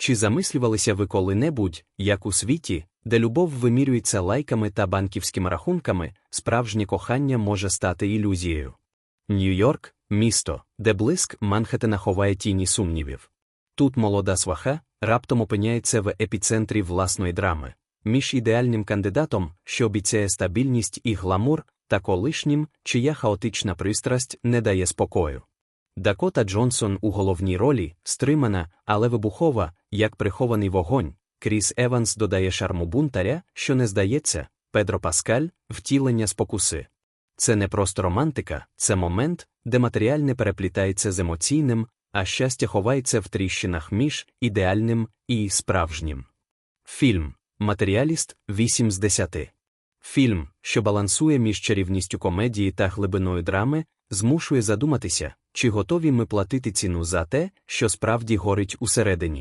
Чи замислювалися ви коли-небудь, як у світі, де любов вимірюється лайками та банківськими рахунками, справжнє кохання може стати ілюзією? Нью-Йорк місто, де блиск Манхеттена ховає тіні сумнівів. Тут молода сваха раптом опиняється в епіцентрі власної драми, між ідеальним кандидатом, що обіцяє стабільність і гламур, та колишнім, чия хаотична пристрасть не дає спокою. Дакота Джонсон у головній ролі стримана, але вибухова, як прихований вогонь. Кріс Еванс додає шарму бунтаря, що не здається, Педро Паскаль втілення спокуси. Це не просто романтика, це момент, де матеріальне переплітається з емоційним, а щастя ховається в тріщинах між ідеальним і справжнім. Фільм Матеріаліст 8 з 10. Фільм, що балансує між чарівністю комедії та глибиною драми, змушує задуматися, чи готові ми платити ціну за те, що справді горить усередині.